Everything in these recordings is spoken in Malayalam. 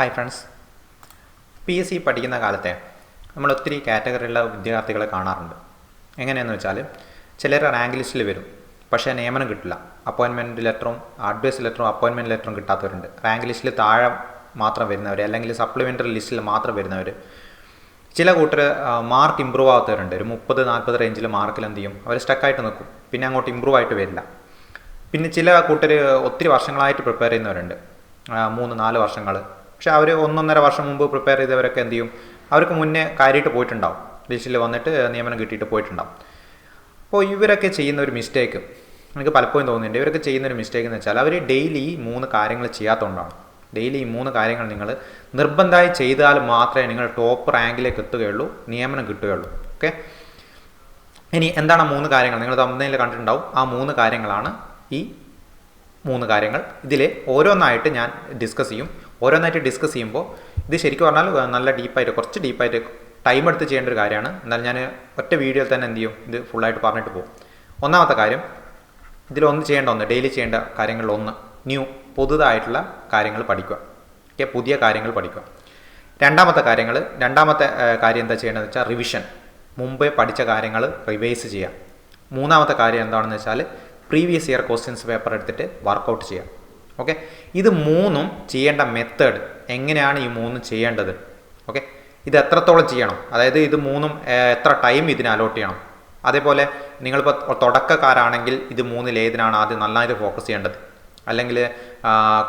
Hi friends P S C പഠിക്കുന്ന കാലത്തെ നമ്മൾ ഒത്തിരി കാറ്റഗറിയുള്ള വിദ്യാർത്ഥികളെ കാണാറുണ്ട്. എങ്ങനെയെന്ന് വെച്ചാൽ ചിലർ റാങ്ക് ലിസ്റ്റിൽ വരും. പക്ഷേ നിയമനം കിട്ടില്ല. അപ്പോയിൻമെന്റ് ലെറ്ററും അഡ്വൈസ് ലെറ്ററും അപ്പോയിൻമെന്റ് ലെറ്ററും കിട്ടാത്തവരുണ്ട്. റാങ്ക് ലിസ്റ്റിൽ താഴെ മാത്രം വരുന്നവർ അല്ലെങ്കിൽ സപ്ലിമെന്ററി ലിസ്റ്റിൽ മാത്രം വരുന്നവർ ചില കൂട്ടർ മാർക്ക് ഇമ്പ്രൂവ് ആകാത്തവരുണ്ട് ഒരു മുപ്പത് നാൽപ്പത് റേഞ്ചിൽ മാർക്കിൽ എന്ത് ചെയ്യും? അവർ സ്റ്റക്കായിട്ട് നിൽക്കും. പിന്നെ അങ്ങോട്ട് ഇമ്പ്രൂവ് ആയിട്ട് വരില്ല. പിന്നെ ചില കൂട്ടർ ഒത്തിരി വർഷങ്ങളായിട്ട് പ്രിപ്പയർ ചെയ്യുന്നവരുണ്ട്. മൂന്ന് നാല് വർഷങ്ങൾ പക്ഷെ അവർ ഒന്നൊന്നര വർഷം മുമ്പ് പ്രിപ്പയർ ചെയ്തവരൊക്കെ എന്ത് ചെയ്യും? അവർക്ക് മുന്നേ കാര്യമായിട്ട് പോയിട്ടുണ്ടാവും. ലിസ്റ്റിൽ വന്നിട്ട് നിയമനം കിട്ടിയിട്ട് പോയിട്ടുണ്ടാവും. അപ്പോൾ ഇവരൊക്കെ ചെയ്യുന്ന ഒരു മിസ്റ്റേക്ക് എനിക്ക് പലപ്പോഴും തോന്നുന്നുണ്ട് ഇവരൊക്കെ ചെയ്യുന്ന ഒരു മിസ്റ്റേക്ക് എന്ന് വെച്ചാൽ അവർ ഡെയിലി ഈ മൂന്ന് കാര്യങ്ങൾ ചെയ്യാത്തതുകൊണ്ടാണ് ഡെയിലി ഈ മൂന്ന് കാര്യങ്ങൾ നിങ്ങൾ നിർബന്ധമായി ചെയ്താൽ മാത്രമേ നിങ്ങൾ ടോപ്പ് റാങ്കിലേക്ക് എത്തുകയുള്ളൂ നിയമനം കിട്ടുകയുള്ളൂ. ഓക്കെ ഇനി എന്താണ് മൂന്ന് കാര്യങ്ങൾ? നിങ്ങൾ തമ്മിൽ കണ്ടിട്ടുണ്ടാവും. ആ മൂന്ന് കാര്യങ്ങളാണ് ഈ മൂന്ന് കാര്യങ്ങൾ. ഇതിൽ ഓരോന്നായിട്ട് ഞാൻ ഡിസ്കസ് ചെയ്യും. ഓരോന്നായിട്ട് ഡിസ്കസ് ചെയ്യുമ്പോൾ ഇത് ശരിക്കും പറഞ്ഞാൽ നല്ല ഡീപ്പായിട്ട് കുറച്ച് ഡീപ്പായിട്ട് ടൈം എടുത്ത് ചെയ്യേണ്ട ഒരു കാര്യമാണ്. എന്നാൽ ഞാൻ ഒറ്റ വീഡിയോയിൽ തന്നെ എന്ത് ചെയ്യും? ഇത് ഫുള്ളായിട്ട് പറഞ്ഞിട്ട് പോകും. ഒന്നാമത്തെ കാര്യം ഇതിലൊന്ന് ചെയ്യേണ്ട ഒന്ന് ഡെയിലി ചെയ്യേണ്ട കാര്യങ്ങളിൽ ഒന്ന് ന്യൂ പുതുതായിട്ടുള്ള കാര്യങ്ങൾ പഠിക്കുക. ഓക്കെ പുതിയ കാര്യങ്ങൾ പഠിക്കുക. രണ്ടാമത്തെ കാര്യങ്ങൾ രണ്ടാമത്തെ കാര്യം എന്താ ചെയ്യേണ്ടതെന്ന് വെച്ചാൽ റിവിഷൻ മുമ്പേ പഠിച്ച കാര്യങ്ങൾ റിവൈസ് ചെയ്യുക. മൂന്നാമത്തെ കാര്യം എന്താണെന്ന് വെച്ചാൽ പ്രീവിയസ് ഇയർ ക്വസ്റ്റ്യൻസ് പേപ്പർ എടുത്തിട്ട് വർക്കൗട്ട് ചെയ്യുക. ഓക്കെ ഇത് മൂന്നും ചെയ്യേണ്ട മെത്തേഡ് എങ്ങനെയാണ് ഈ മൂന്നും ചെയ്യേണ്ടത്? ഓക്കെ ഇത് എത്രത്തോളം ചെയ്യണം? അതായത് ഇത് മൂന്നും എത്ര ടൈം ഇതിന് അലോട്ട് ചെയ്യണം? അതേപോലെ നിങ്ങളിപ്പോൾ തുടക്കക്കാരാണെങ്കിൽ ഇത് മൂന്നിൽ ഏതിനാണ് ആദ്യം നന്നായിട്ട് ഫോക്കസ് ചെയ്യേണ്ടത്? അല്ലെങ്കിൽ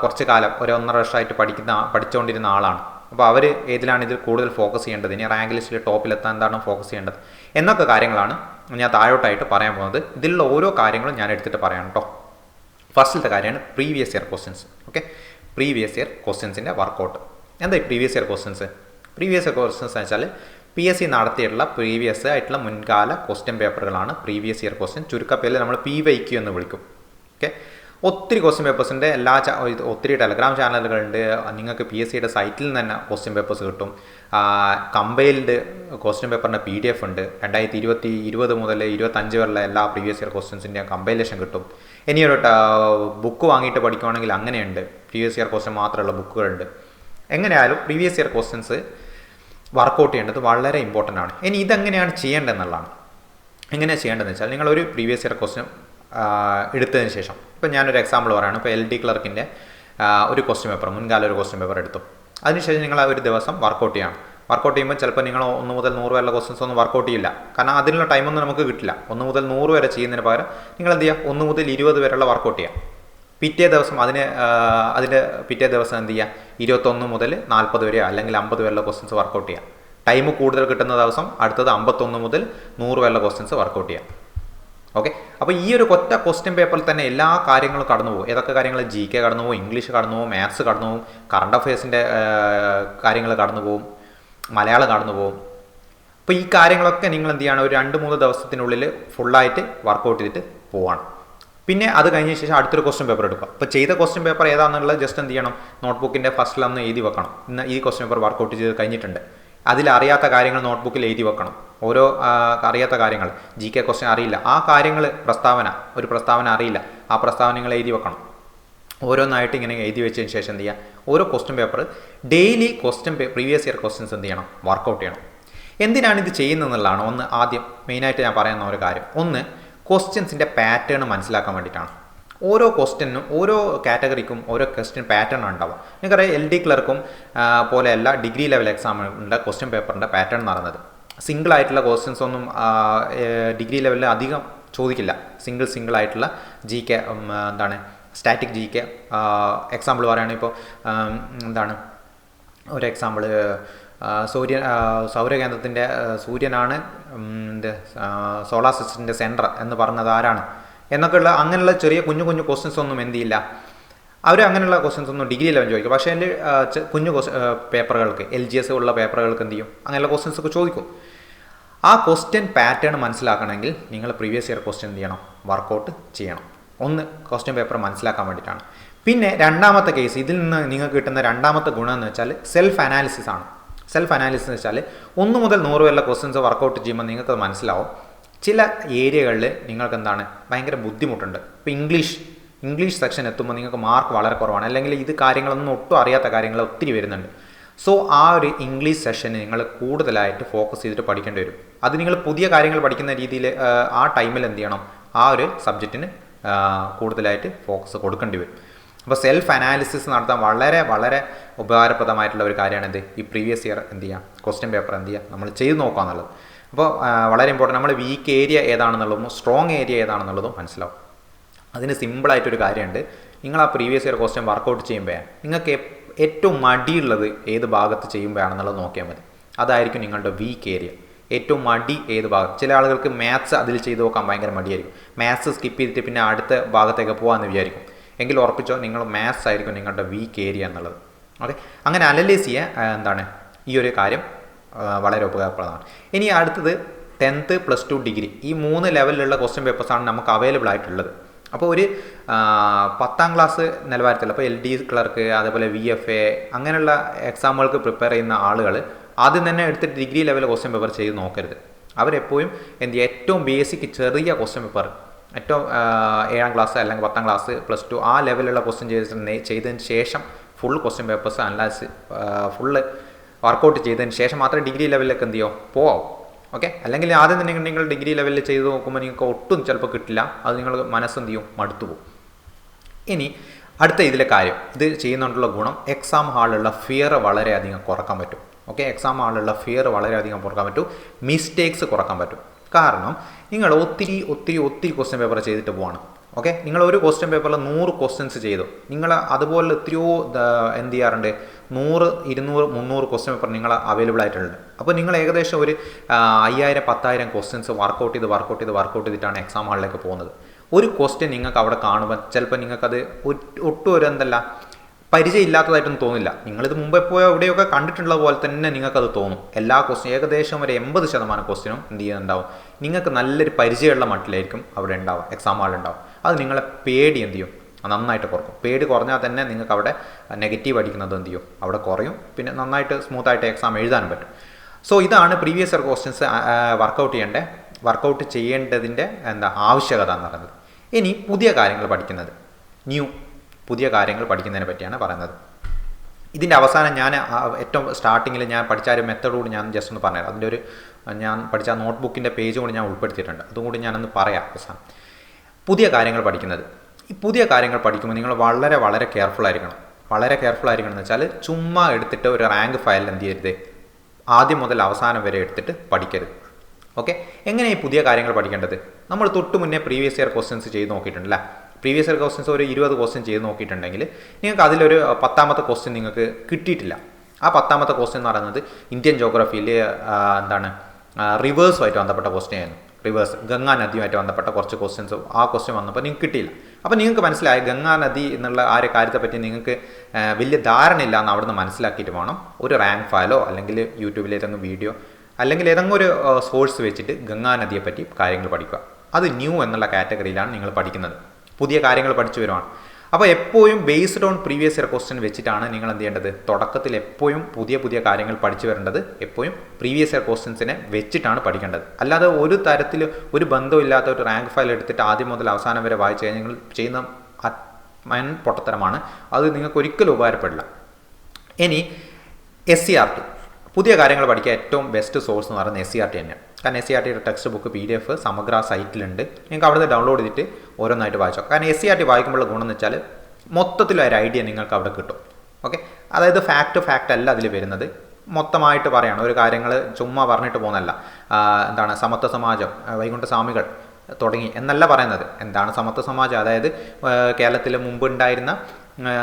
കുറച്ച് കാലം ഒരു ഒന്നര വർഷമായിട്ട് പഠിക്കുന്ന പഠിച്ചുകൊണ്ടിരുന്ന ആളാണ്. അപ്പോൾ അവർ ഏതിലാണ് ഇതിൽ കൂടുതൽ ഫോക്കസ് ചെയ്യേണ്ടത്? ഇനി റാങ്ക് ലിസ്റ്റിൽ ടോപ്പിലെത്താൻ എന്താണ് ഫോക്കസ് ചെയ്യേണ്ടത്? എന്നൊക്കെ കാര്യങ്ങളാണ് ഞാൻ താഴോട്ടായിട്ട് പറയാൻ പോകുന്നത്. ഇതിലുള്ള ഓരോ കാര്യങ്ങളും ഞാൻ എടുത്തിട്ട് പറയാം കേട്ടോ ഫസ്റ്റിലത്തെ കാര്യമാണ് previous year questions okay previous year ക്വസ്റ്റ്യൻസിന്റെ workout എന്താ ഈ previous year questions previous year questions എന്ന് വെച്ചാൽ പി എസ് സി നടത്തിയിട്ടുള്ള പ്രീവിയസ് ആയിട്ടുള്ള മുൻകാല ക്വസ്റ്റ്യൻ പേപ്പറുകളാണ് പ്രീവിയസ് ഇയർ ക്വസ്റ്റ്യൻ ചുരുക്കപ്പേരിൽ നമ്മൾ പി വൈ ക്യു എന്ന് വിളിക്കും. ഓക്കെ ഒത്തിരി ക്വസ്റ്റ്യൻ പേപ്പേഴ്സിന്റെ എല്ലാ ഒത്തിരി ടെലഗ്രാം ചാനലുകളുണ്ട് നിങ്ങൾക്ക് പി എസ് സിയുടെ സൈറ്റിൽ നിന്ന് തന്നെ ക്വസ്റ്റ്യൻ പേപ്പേഴ്സ് കിട്ടും. കമ്പൈൽഡ് ക്വസ്റ്റ്യൻ പേപ്പറിന്റെ പി ഡി എഫ് ഉണ്ട്. രണ്ടായിരത്തി ഇരുപത്തി ഇരുപത് മുതൽ ഇരുപത്തഞ്ച് വരെയുള്ള എല്ലാ പ്രീവിയസ് ഇയർ ക്വസ്റ്റ്യൻസിന്റെയും കമ്പൈലേഷൻ കിട്ടും. ഇനി ഒരു ബുക്ക് വാങ്ങിയിട്ട് പഠിക്കുവാണെങ്കിൽ അങ്ങനെയുണ്ട്. പ്രീവിയസ് ഇയർ ക്വസ്റ്റ്യൻ മാത്രമുള്ള ബുക്കുകളുണ്ട് എങ്ങനെയായാലും പ്രീവിയസ് ഇയർ ക്വസ്റ്റ്യൻസ് വർക്കൗട്ട് ചെയ്യേണ്ടത് വളരെ ഇമ്പോർട്ടന്റ് ആണ്. ഇനി ഇതെങ്ങനെയാണ് ചെയ്യേണ്ടതെന്നുള്ളതാണ്. എങ്ങനെയാണ് ചെയ്യേണ്ടതെന്ന് വെച്ചാൽ നിങ്ങളൊരു പ്രീവിയസ് ഇയർ ക്വസ്റ്റ്യൻ എടുത്തതിന് ശേഷം ഇപ്പം ഞാനൊരു എക്സാമ്പിൾ പറയുകയാണ് ഇപ്പോൾ എൽ ഡി ക്ലർക്കിന്റെ ഒരു ക്വസ്റ്റ്യൻ പേപ്പർ മുൻകാല ഒരു ക്വസ്റ്റ്യൻ പേപ്പർ എടുത്തു. അതിനുശേഷം നിങ്ങൾ ഒരു ദിവസം വർക്കൗട്ട് ചെയ്യണം. വർക്കൗട്ട് ചെയ്യുമ്പോൾ ചിലപ്പോൾ നിങ്ങൾ ഒന്ന് മുതൽ നൂറ് വരെയുള്ള ക്വസ്റ്റ്യൻസ് ഒന്നും വർക്കൗട്ട് ചെയ്യില്ല. കാരണം അതിനുള്ള ടൈമൊന്നും നമുക്ക് കിട്ടില്ല. ഒന്ന് മുതൽ നൂറ് വരെ ചെയ്യുന്നതിന് പകരം നിങ്ങൾ എന്ത് ചെയ്യുക? ഒന്ന് മുതൽ ഇരുപത് വരെയുള്ള വർക്കൗട്ട് ചെയ്യാം പിറ്റേ ദിവസം അതിന് അതിന്റെ പിറ്റേ ദിവസം എന്ത് ചെയ്യുക? ഇരുപത്തൊന്ന് മുതൽ നാൽപ്പത് വരെയോ അല്ലെങ്കിൽ അമ്പത് വരെയുള്ള ക്വസ്റ്റ്യൻസ് വർക്കൗട്ട് ചെയ്യാം ടൈം കൂടുതൽ കിട്ടുന്ന ദിവസം അടുത്തത് അമ്പത്തൊന്ന് മുതൽ നൂറ് വരെയുള്ള ക്വസ്റ്റ്യൻസ് വർക്കൗട്ട് ചെയ്യാം ഓക്കെ അപ്പോൾ ഈ ഒരു ഒറ്റ ക്വസ്റ്റ്യൻ പേപ്പറിൽ തന്നെ എല്ലാ കാര്യങ്ങളും കടന്നു പോകും. ഏതൊക്കെ കാര്യങ്ങൾ ജി കെ കടന്നു പോകും ഇംഗ്ലീഷ് കടന്നു പോകും മാത്സ് കടന്നു പോകും കറണ്ട് അഫയേഴ്സിന്റെ കാര്യങ്ങൾ കടന്നു പോകും മലയാളം കടന്നു പോകും. അപ്പോൾ ഈ കാര്യങ്ങളൊക്കെ നിങ്ങൾ എന്ത് ചെയ്യണം? ഒരു രണ്ട് മൂന്ന് ദിവസത്തിനുള്ളിൽ ഫുള്ളായിട്ട് വർക്കൗട്ട് ചെയ്തിട്ട് പോവാണ്. പിന്നെ അത് കഴിഞ്ഞ ശേഷം അടുത്തൊരു ക്വസ്റ്റ്യൻ പേപ്പർ എടുക്കുക. അപ്പോൾ ചെയ്ത ക്വസ്റ്റ്യൻ പേപ്പർ ഏതാണെന്നുള്ളത് ജസ്റ്റ് എന്ത് ചെയ്യണം? നോട്ട്ബുക്കിന്റെ ഫസ്റ്റിൽ അന്ന് എഴുതി വെക്കണം. ഇന്ന് ഈ ക്വസ്റ്റ്യൻ പേപ്പർ വർക്കൗട്ട് ചെയ്ത് കഴിഞ്ഞിട്ടുണ്ട്. അതിൽ അറിയാത്ത കാര്യങ്ങൾ നോട്ട്ബുക്കിൽ എഴുതി വെക്കണം. ഓരോ അറിയാത്ത കാര്യങ്ങൾ. ജി കെ ക്വസ്റ്റ്യൻ അറിയില്ല. ആ കാര്യങ്ങൾ പ്രസ്താവന ഒരു പ്രസ്താവന അറിയില്ല. ആ പ്രസ്താവന നിങ്ങൾ എഴുതി വെക്കണം. ഓരോന്നായിട്ട് ഇങ്ങനെ എഴുതി വെച്ചതിന് ശേഷം എന്ത് ചെയ്യുക? ഓരോ question paper daily question previous year questions എന്ത് ചെയ്യണം? വർക്കൗട്ട് ചെയ്യണം. എന്തിനാണ് ഇത് ചെയ്യുന്നതെന്നുള്ളതാണ് ഒന്ന് ആദ്യം മെയിനായിട്ട് ഞാൻ പറയുന്ന ഒരു കാര്യം. ഒന്ന് ക്വസ്റ്റ്യൻസിന്റെ പാറ്റേൺ മനസ്സിലാക്കാൻ വേണ്ടിയിട്ടാണ്. ഓരോ ക്വസ്റ്റ്യനും ഓരോ കാറ്റഗറിക്കും ഓരോ ക്വസ്റ്റ്യൻ പാറ്റേൺ ഉണ്ടാവും നിങ്ങൾക്കറിയാം എൽ ഡി ക്ലർക്കും പോലെയല്ല ഡിഗ്രി ലെവൽ എക്സാമിന്റെ ക്വസ്റ്റ്യൻ പേപ്പറിന്റെ പാറ്റേൺ പറയുന്നത് സിംഗിൾ ആയിട്ടുള്ള ക്വസ്റ്റ്യൻസ് ഒന്നും ഡിഗ്രി ലെവലിൽ അധികം ചോദിക്കില്ല. സിംഗിൾ സിംഗിൾ ആയിട്ടുള്ള ജി കെ എന്താണ് സ്റ്റാറ്റിക് ജി കെ എക്സാമ്പിൾ പറയുകയാണെങ്കിൽ ഇപ്പോൾ എന്താണ് ഒരു എക്സാമ്പിൾ സൂര്യ സൗരകേന്ദ്രത്തിന്റെ സൂര്യനാണ് എന്ത് സോളാർ സിസ്റ്റത്തിന്റെ സെന്റർ എന്ന് പറഞ്ഞത് ആരാണ്? എന്നൊക്കെയുള്ള അങ്ങനെയുള്ള ചെറിയ കുഞ്ഞു കുഞ്ഞു ക്വസ്റ്റ്യൻസ് ഒന്നും എന്ത് ചെയ്യില്ല. അവർ അങ്ങനെയുള്ള ക്വസ്റ്റ്യൻസ് ഒന്നും ഡിഗ്രി ലെവൽ ചോദിക്കും. പക്ഷേ എന്റെ കുഞ്ഞു പേപ്പറുകൾക്ക് എൽ ജി എസ് ഉള്ള പേപ്പറുകൾക്ക് എന്ത് ചെയ്യും? അങ്ങനെയുള്ള ക്വസ്റ്റ്യൻസ് ഒക്കെ ചോദിക്കും. ആ ക്വസ്റ്റ്യൻ പാറ്റേൺ മനസ്സിലാക്കണമെങ്കിൽ നിങ്ങൾ പ്രീവിയസ് ഇയർ ക്വസ്റ്റ്യൻ എന്ത് ചെയ്യണം? വർക്കൗട്ട് ചെയ്യണം. ഒന്ന് ക്വസ്റ്റ്യൻ പേപ്പർ മനസ്സിലാക്കാൻ വേണ്ടിയിട്ടാണ്. പിന്നെ രണ്ടാമത്തെ കേസ് ഇതിൽ നിന്ന് നിങ്ങൾക്ക് കിട്ടുന്ന രണ്ടാമത്തെ ഗുണം എന്ന് വെച്ചാൽ സെൽഫ് അനാലിസിസ് ആണ്. സെൽഫ് അനാലിസിസ് എന്ന് വെച്ചാൽ ഒന്ന് മുതൽ നൂറ് വരെയുള്ള ക്വസ്റ്റ്യൻസ് വർക്കൗട്ട് ചെയ്യുമ്പോൾ നിങ്ങൾക്ക് മനസ്സിലാവും. ചില ഏരിയകളിൽ നിങ്ങൾക്ക് എന്താണ് ഭയങ്കര ബുദ്ധിമുട്ടുണ്ട്. ഇപ്പോൾ ഇംഗ്ലീഷ് ഇംഗ്ലീഷ് സെക്ഷൻ എത്തുമ്പോൾ നിങ്ങൾക്ക് മാർക്ക് വളരെ കുറവാണ്. അല്ലെങ്കിൽ ഇത് കാര്യങ്ങളൊന്നും ഒട്ടും അറിയാത്ത കാര്യങ്ങൾ ഒത്തിരി വരുന്നുണ്ട്. സോ ആ ഒരു ഇംഗ്ലീഷ് സെഷന് നിങ്ങൾ കൂടുതലായിട്ട് ഫോക്കസ് ചെയ്തിട്ട് പഠിക്കേണ്ടി വരും. അത് നിങ്ങൾ പുതിയ കാര്യങ്ങൾ പഠിക്കുന്ന രീതിയിൽ ആ ടൈമിൽ എന്ത് ചെയ്യണം? ആ ഒരു സബ്ജക്റ്റിന് കൂടുതലായിട്ട് ഫോക്കസ് കൊടുക്കേണ്ടി വരും. അപ്പോൾ സെൽഫ് അനാലിസിസ് നടത്താൻ വളരെ വളരെ ഉപകാരപ്രദമായിട്ടുള്ള ഒരു കാര്യമാണ് ഇത് ഈ പ്രീവിയസ് ഇയർ എന്ത് ചെയ്യാം? ക്വസ്റ്റ്യൻ പേപ്പർ എന്ത് ചെയ്യുക നമ്മൾ ചെയ്ത് നോക്കുക എന്നുള്ളത് അപ്പോൾ വളരെ ഇമ്പോർട്ടന്റ് നമ്മൾ വീക്ക് ഏരിയ ഏതാണെന്നുള്ളതും സ്ട്രോങ് ഏരിയ ഏതാണെന്നുള്ളതും മനസ്സിലാവും. അതിന് സിമ്പിളായിട്ടൊരു കാര്യമുണ്ട്. നിങ്ങൾ ആ പ്രീവിയസ് ഇയർ ക്വസ്റ്റ്യൻ വർക്കൗട്ട് ചെയ്യുമ്പോൾ നിങ്ങൾക്ക് ഏറ്റവും മടിയുള്ളത് ഏത് ഭാഗത്ത് ചെയ്യുമ്പോഴാണെന്നുള്ളത് നോക്കിയാൽ മതി. അതായിരിക്കും നിങ്ങളുടെ വീക്ക് ഏരിയ ഏറ്റവും മടി ഏത് ഭാഗം? ചില ആളുകൾക്ക് മാത്സ് അതിൽ ചെയ്ത് നോക്കാൻ ഭയങ്കര മടിയായിരിക്കും. മാത്സ് സ്കിപ്പ് ചെയ്തിട്ട് പിന്നെ അടുത്ത ഭാഗത്തേക്ക് പോകാമെന്ന് വിചാരിക്കും. എങ്കിൽ ഉറപ്പിച്ചോ നിങ്ങൾ മാത്സ് ആയിരിക്കും നിങ്ങളുടെ വീക്ക് ഏരിയ എന്നുള്ളത്. ഓക്കെ അങ്ങനെ അനലൈസ് ചെയ്യാൻ എന്താണ്? ഈ ഒരു കാര്യം. വളരെ ഉപകാരപ്രദമാണ്. ഇനി അടുത്തത് ടെൻത്ത് പ്ലസ് ടു ഡിഗ്രി ഈ മൂന്ന് ലെവലിലുള്ള ക്വസ്റ്റ്യൻ പേപ്പേഴ്സാണ് നമുക്ക് അവൈലബിൾ ആയിട്ടുള്ളത്. അപ്പോൾ ഒരു പത്താം ക്ലാസ് നിലവാരത്തിൽ അപ്പോൾ എൽ ഡി ക്ലർക്ക് അതേപോലെ വി എഫ് എ അങ്ങനെയുള്ള എക്സാമുകൾക്ക് പ്രിപ്പയർ ചെയ്യുന്ന ആളുകൾ ആദ്യം തന്നെ എടുത്തിട്ട് ഡിഗ്രി ലെവൽ ക്വസ്റ്റ്യൻ പേപ്പർ ചെയ്ത് നോക്കരുത്. അവരെപ്പോഴും എന്ത് ഏറ്റവും ബേസിക് ചെറിയ ക്വസ്റ്റ്യൻ പേപ്പർ ഏറ്റവും ഏഴാം ക്ലാസ് അല്ലെങ്കിൽ പത്താം ക്ലാസ് പ്ലസ് ടു ആ ലെവലുള്ള ക്വസ്റ്റ്യൻ ചെയ്തിട്ട് ചെയ്തതിന് ശേഷം full question papers analyse full workout ചെയ്തതിന് ശേഷം മാത്രമേ ഡിഗ്രി ലെവലിലേക്ക് എന്ത് ചെയ്യുമോ പോവാം ഓക്കെ അല്ലെങ്കിൽ ആദ്യം തന്നെ നിങ്ങൾ ഡിഗ്രി ലെവലിൽ ചെയ്ത് നോക്കുമ്പോൾ നിങ്ങൾക്ക് ഒട്ടും ചിലപ്പോൾ കിട്ടില്ല. അത് നിങ്ങൾ മനസ്സെന്ത് ചെയ്യും? മടുത്തു പോകും ഇനി അടുത്ത ഇതിലെ കാര്യം. ഇത് ചെയ്യുന്നതുകൊണ്ടുള്ള ഗുണം എക്സാം ഹാളിലുള്ള ഫിയർ വളരെയധികം കുറയ്ക്കാൻ പറ്റും. ഓക്കെ എക്സാം ഹാളിലുള്ള ഫിയർ വളരെയധികം കുറയ്ക്കാൻ പറ്റും. മിസ്റ്റേക്സ് കുറയ്ക്കാൻ പറ്റും. കാരണം നിങ്ങൾ ഒത്തിരി ഒത്തിരി ഒത്തിരി ക്വസ്റ്റ്യൻ പേപ്പർ ചെയ്തിട്ട് പോവാണ്. ഓക്കെ നിങ്ങൾ ഒരു ക്വസ്റ്റ്യൻ പേപ്പറിൽ നൂറ് ക്വസ്റ്റ്യൻസ് ചെയ്തു. നിങ്ങൾ അതുപോലെ എത്രയോ എന്ത് ചെയ്യാറുണ്ട്? നൂറ് ഇരുന്നൂറ് മുന്നൂറ് ക്വസ്റ്റ്യൻ പേപ്പർ നിങ്ങൾ അവൈലബിൾ ആയിട്ടുണ്ട്. അപ്പോൾ നിങ്ങൾ ഏകദേശം ഒരു അയ്യായിരം പത്തായിരം ക്വസ്റ്റ്യൻസ് വർക്കൗട്ട് ചെയ്ത് വർക്കൗട്ട് ചെയ്ത് വർക്കൗട്ട് ചെയ്തിട്ടാണ് എക്സാം ഹാളിലേക്ക് പോകുന്നത്. ഒരു ക്വസ്റ്റ്യൻ നിങ്ങൾക്ക് അവിടെ കാണുമ്പോൾ ചിലപ്പോൾ നിങ്ങൾക്കത് ഒട്ടും ഒരു എന്തല്ല പരിചയമില്ലാത്തതായിട്ടൊന്നും തോന്നില്ല. നിങ്ങളിത് മുമ്പ് പോയ എവിടെയൊക്കെ കണ്ടിട്ടുള്ള പോലെ തന്നെ നിങ്ങൾക്കത് തോന്നും. എല്ലാ ക്വസ്റ്റ്യൻ ഏകദേശം ഒരു എൺപത് ശതമാനം ക്വസ്റ്റ്യനും എന്ത് ചെയ്യുന്നുണ്ടാവും. നിങ്ങൾക്ക് നല്ലൊരു പരിചയമുള്ള മട്ടിലായിരിക്കും അവിടെ ഉണ്ടാവും എക്സാം ഹാൾ ഉണ്ടാവും അത് നിങ്ങളെ പേടി എന്ത് ചെയ്യും? നന്നായിട്ട് കുറക്കും. പേടി കുറഞ്ഞാൽ തന്നെ നിങ്ങൾക്ക് അവിടെ നെഗറ്റീവ് അടിക്കുന്നത് എന്ത് ചെയ്യും? അവിടെ കുറയും. പിന്നെ നന്നായിട്ട് സ്മൂത്തായിട്ട് എക്സാം എഴുതാനും പറ്റും. സോ ഇതാണ് പ്രീവിയസ് ഇയർ ക്വസ്റ്റ്യൻസ് വർക്കൗട്ട് ചെയ്യേണ്ടത് വർക്കൗട്ട് ചെയ്യേണ്ടതിന്റെ എന്താ ആവശ്യകത എന്ന് പറയുന്നത്. ഇനി പുതിയ കാര്യങ്ങൾ പഠിക്കുന്നത്. ന്യൂ പുതിയ കാര്യങ്ങൾ പഠിക്കുന്നതിനെ പറ്റിയാണ് പറയുന്നത്. ഇതിന്റെ അവസാനം ഞാൻ ഏറ്റവും സ്റ്റാർട്ടിങ്ങിൽ ഞാൻ പഠിച്ച ഒരു മെത്തഡ് കൂടി ഞാൻ ജസ്റ്റ് ഒന്ന് പറഞ്ഞുതരാം. അതിന്റെ ഒരു ഞാൻ പഠിച്ച നോട്ട്ബുക്കിന്റെ പേജ് കൂടി ഞാൻ ഉൾപ്പെടുത്തിയിട്ടുണ്ട്. അതും കൂടി ഞാനൊന്ന് പറയാം അവസാനം. പുതിയ കാര്യങ്ങൾ പഠിക്കുന്നത്. ഈ പുതിയ കാര്യങ്ങൾ പഠിക്കുമ്പോൾ നിങ്ങൾ വളരെ വളരെ കെയർഫുൾ ആയിരിക്കണം. വളരെ കെയർഫുൾ ആയിരിക്കണം എന്ന് വെച്ചാൽ ചുമ്മാ എടുത്തിട്ട് ഒരു റാങ്ക് ഫയൽ എന്ത് ചെയ്യരുത്. ആദ്യം മുതൽ അവസാനം വരെ എടുത്തിട്ട് പഠിക്കരുത്. ഓക്കെ എങ്ങനെ ഈ പുതിയ കാര്യങ്ങൾ പഠിക്കേണ്ടത്? നമ്മൾ തൊട്ട് മുന്നേ പ്രീവിയസ് ഇയർ ക്വസ്റ്റ്യൻസ് ചെയ്ത് നോക്കിയിട്ടുണ്ടല്ലേ? പ്രീവിയസ് ഇയർ ക്വസ്റ്റ്യൻസ് ഒരു ഇരുപത് ക്വസ്റ്റ്യൻ ചെയ്ത് നോക്കിയിട്ടുണ്ടെങ്കിൽ നിങ്ങൾക്ക് അതിലൊരു പത്താമത്തെ ക്വസ്റ്റ്യൻ നിങ്ങൾക്ക് കിട്ടിയിട്ടില്ല. ആ പത്താമത്തെ ക്വസ്റ്റ്യൻ എന്ന് പറയുന്നത് ഇന്ത്യൻ ജോഗ്രഫിയിൽ എന്താണ്? റിവേഴ്സുമായിട്ട് ബന്ധപ്പെട്ട ക്വസ്റ്റ്യൻ ആയിരുന്നു. റിവേഴ്സ് ഗംഗാ നദിയുമായിട്ട് ബന്ധപ്പെട്ട കുറച്ച് ക്വസ്റ്റ്യൻസ് ആ ക്വസ്റ്റ്യൻ വന്നപ്പോൾ നിങ്ങൾക്ക് കിട്ടിയില്ല. അപ്പോൾ നിങ്ങൾക്ക് മനസ്സിലായി ഗംഗാ നദി എന്നുള്ള ആ ഒരു കാര്യത്തെപ്പറ്റി നിങ്ങൾക്ക് വലിയ ധാരണയില്ല എന്ന് അവിടുന്ന് മനസ്സിലാക്കിയിട്ട് വേണം ഒരു റാങ്ക് ഫയലോ അല്ലെങ്കിൽ യൂട്യൂബിൽ ഏതെങ്കിലും വീഡിയോ അല്ലെങ്കിൽ ഏതെങ്കിലും ഒരു സോഴ്സ് വെച്ചിട്ട് ഗംഗാ നദിയെപ്പറ്റി കാര്യങ്ങൾ പഠിക്കുക. അത് ന്യൂ എന്നുള്ള കാറ്റഗറിയിലാണ് നിങ്ങൾ പഠിക്കുന്നത്. പുതിയ കാര്യങ്ങൾ പഠിച്ചു വരുവാണ്. അപ്പോൾ എപ്പോഴും based on previous year question വെച്ചിട്ടാണ് നിങ്ങൾ എന്ത് ചെയ്യേണ്ടത്? തുടക്കത്തിൽ എപ്പോഴും പുതിയ പുതിയ കാര്യങ്ങൾ പഠിച്ചു വരേണ്ടത് എപ്പോഴും പ്രീവിയസ് ഇയർ ക്വസ്റ്റ്യൻസിനെ വെച്ചിട്ടാണ് പഠിക്കേണ്ടത്. അല്ലാതെ ഒരു തരത്തിൽ ഒരു ബന്ധമില്ലാത്ത ഒരു റാങ്ക് ഫയൽ എടുത്തിട്ട് ആദ്യം മുതൽ അവസാനം വരെ വായിച്ചു കഴിഞ്ഞാൽ നിങ്ങൾ ചെയ്യുന്ന മൻ പൊട്ടത്തരമാണ്. അത് നിങ്ങൾക്ക് ഒരിക്കലും ഉപകാരപ്പെടില്ല. ഇനി എസ് സി ആർ ടി പുതിയ കാര്യങ്ങൾ പഠിക്കാൻ ഏറ്റവും ബെസ്റ്റ് സോഴ്സ് എന്ന് പറയുന്നത് എസ് സി ആർ ടി തന്നെയാണ്. കാരണം എസ് സി ആർ ടിയുടെ text book P D F സമഗ്ര സൈറ്റിലുണ്ട്. നിങ്ങൾക്ക് അവിടെ നിന്ന് ഡൗൺലോഡ് ചെയ്തിട്ട് ഓരോന്നായിട്ട് വായിച്ചോ. കാരണം എസ് സി ആർ ടി വായിക്കുമ്പോൾ ഗുണം എന്ന് വെച്ചാൽ മൊത്തത്തിലൊരു ഐഡിയ നിങ്ങൾക്ക് അവിടെ കിട്ടും. ഓക്കെ അതായത് ഫാക്റ്റ് ഫാക്റ്റ് അല്ല അതിൽ വരുന്നത്. മൊത്തമായിട്ട് പറയണം. ഒരു കാര്യങ്ങൾ ചുമ്മാ പറഞ്ഞിട്ട് പോകുന്നല്ല എന്താണ് സമത്വ സമാജം വൈകുണ്ഠ സ്വാമികൾ തുടങ്ങി എന്നല്ല പറയുന്നത്. എന്താണ് സമത്വ സമാജം? അതായത് കേരളത്തിൽ മുമ്പ് ഉണ്ടായിരുന്ന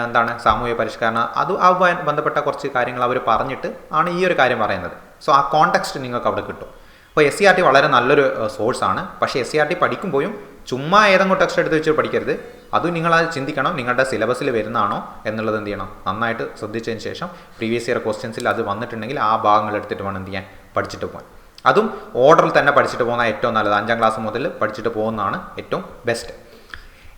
എന്താണ് സാമൂഹ്യ പരിഷ്കരണം അത് ആ ബന്ധപ്പെട്ട കുറച്ച് കാര്യങ്ങൾ അവർ പറഞ്ഞിട്ട് ആണ് ഈ ഒരു കാര്യം പറയുന്നത്. സോ ആ കോണ്ടെക്സ്റ്റ് നിങ്ങൾക്ക് അവിടെ കിട്ടും. അപ്പോൾ എസ് സി ആർ ടി വളരെ നല്ലൊരു സോഴ്സാണ് പക്ഷേ എസ് സി ആർ ടി പഠിക്കുമ്പോഴും ചുമ്മാ ഏതെങ്കിലും ടെക്സ്റ്റ് എടുത്ത് വെച്ചിട്ട് പഠിക്കരുത്. അതും നിങ്ങൾ അത് ചിന്തിക്കണം നിങ്ങളുടെ സിലബസിൽ വരുന്നതാണോ എന്നുള്ളത് എന്ത് ചെയ്യണം? നന്നായിട്ട് ശ്രദ്ധിച്ചതിന് ശേഷം പ്രീവിയസ് ഇയർ ക്വസ്റ്റ്യൻസിൽ അത് വന്നിട്ടുണ്ടെങ്കിൽ ആ ഭാഗങ്ങൾ എടുത്തിട്ട് വേണം എന്ത് ചെയ്യാൻ? പഠിച്ചിട്ട് പോകാൻ. അതും ഓർഡറിൽ തന്നെ പഠിച്ചിട്ട് പോകുന്ന ഏറ്റവും നല്ലത്. അഞ്ചാം ക്ലാസ് മുതൽ പഠിച്ചിട്ട് പോകുന്നതാണ് ഏറ്റവും ബെസ്റ്റ്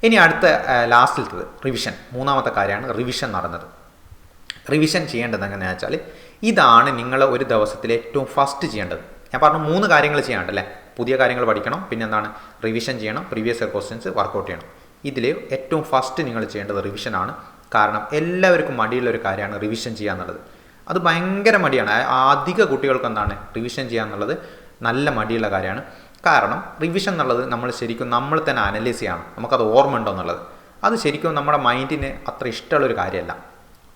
ഇനി അടുത്ത ലാസ്റ്റിലത്തത് റിവിഷൻ മൂന്നാമത്തെ കാര്യമാണ് റിവിഷൻ നടന്നത്. റിവിഷൻ ചെയ്യേണ്ടത് എങ്ങനെയാണെന്ന് വെച്ചാൽ ഇതാണ് നിങ്ങൾ ഒരു ദിവസത്തിൽ ഏറ്റവും ഫസ്റ്റ് ചെയ്യേണ്ടത്. ഞാൻ പറഞ്ഞു മൂന്ന് കാര്യങ്ങൾ ചെയ്യാനുണ്ടല്ലേ? പുതിയ കാര്യങ്ങൾ പഠിക്കണം പിന്നെ എന്താണ് റിവിഷൻ ചെയ്യണം പ്രീവിയസ് ഇയർ ക്വസ്റ്റ്യൻസ് വർക്കൗട്ട് ചെയ്യണം. ഇതിൽ ഏറ്റവും ഫസ്റ്റ് നിങ്ങൾ ചെയ്യേണ്ടത് റിവിഷനാണ് കാരണം എല്ലാവർക്കും മടിയുള്ള ഒരു കാര്യമാണ് റിവിഷൻ ചെയ്യുക എന്നുള്ളത്. അത് ഭയങ്കര മടിയാണ്. അധിക കുട്ടികൾക്ക് എന്താണ്? റിവിഷൻ ചെയ്യുക എന്നുള്ളത് നല്ല മടിയുള്ള കാര്യമാണ്. കാരണം റിവിഷൻ എന്നുള്ളത് നമ്മൾ ശരിക്കും നമ്മൾ തന്നെ അനലൈസ് ചെയ്യണം. നമുക്കത് ഓർമ്മ ഉണ്ടോ എന്നുള്ളത്? അത് ശരിക്കും നമ്മുടെ മൈൻഡിന് അത്ര ഇഷ്ടമുള്ളൊരു കാര്യമല്ല.